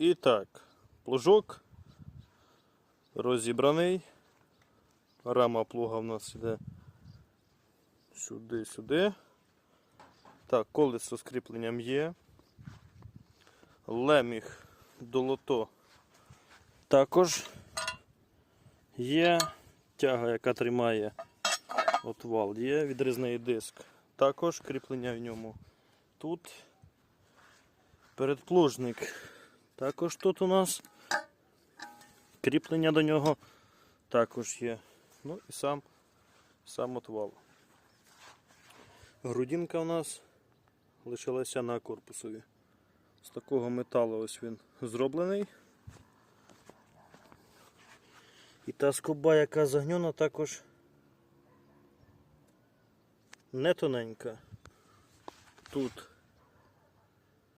І так, плужок розібраний. Рама плуга в нас іде сюди, сюди. Так, колесо з кріпленням є. Леміг долото також є. Тяга, яка тримає отвал, є відрізний диск. Також кріплення в ньому тут. Передплужник. Також тут у нас кріплення до нього також є. Ну і сам, сам отвал. Грудинка у нас лишилася на корпусові. З такого металу ось він зроблений. І та скоба, яка загнена, також не тоненька. Тут